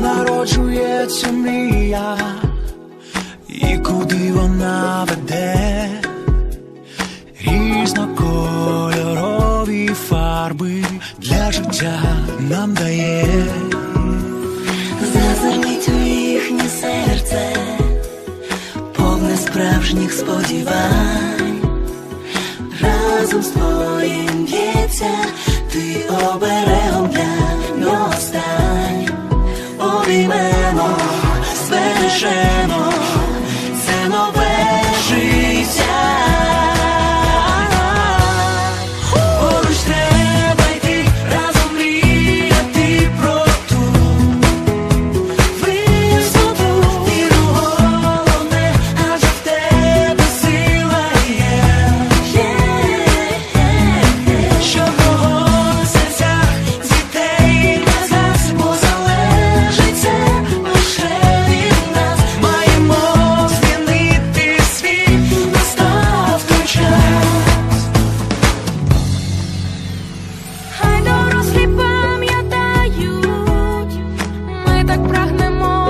народжується мрія, і куди вона веде, різнокольорові фарби для життя нам дає. Зазирніть у їхнє серце, повне справжніх сподівань, разом з твоїм б'ється, так прагнемо.